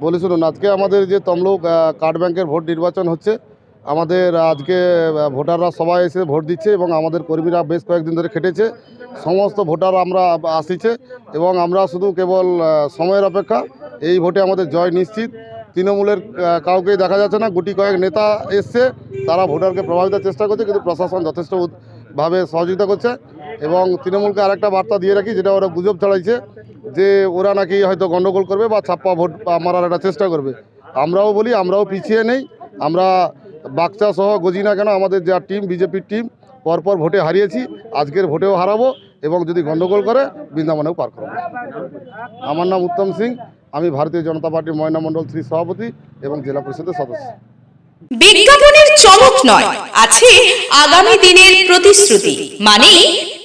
বলি, শুনুন, আজকে আমাদের যে তমলুক কার্ড ব্যাংকের ভোট নির্বাচন হচ্ছে, আমাদের আজকে ভোটাররা সবাই এসে ভোট দিচ্ছে এবং আমাদের কর্মীরা বেশ কয়েকদিন ধরে খেটেছে। সমস্ত ভোটার আমরা আসিছে এবং আমরা শুধু কেবল সময়ের অপেক্ষা এই ভোটে আমাদের জয় নিশ্চিত। তৃণমূলের কাউকেই দেখা যাচ্ছে না, গুটি কয়েক নেতা এসছে, তারা ভোটারকে প্রভাবিত চেষ্টা করছে, কিন্তু প্রশাসন যথেষ্ট উদ- ভাবে সহযোগিতা করছে। এবং তৃণমূলকে আরেকটা বার্তা দিয়ে রাখি, যেটা ওরা গুজব ছড়াইছে, যে ওরা নাকি হয়তো গণ্ডগোল করবে বা ছাপ্পা ভোট মারার একটা চেষ্টা করবে। আমরাও বলি, আমরাও পিছিয়ে নেই। আমরা বাচ্চা সহ গজি না কেন আমাদের যা টিম, বিজেপির টিম, পরপর ভোটে হারিয়েছি, আজকের ভোটেও হারাবো এবং যদি গণ্ডগোল করে, বৃন্দাবনেও পার করব। আমার নাম উত্তম সিং, আমি ভারতীয় জনতা পার্টির ময়না মণ্ডল শ্রী সভাপতি এবং জেলা পরিষদের সদস্য। বিজ্ঞাপনের চমক নয়, আছে আগামী দিনের প্রতিশ্রুতি মানে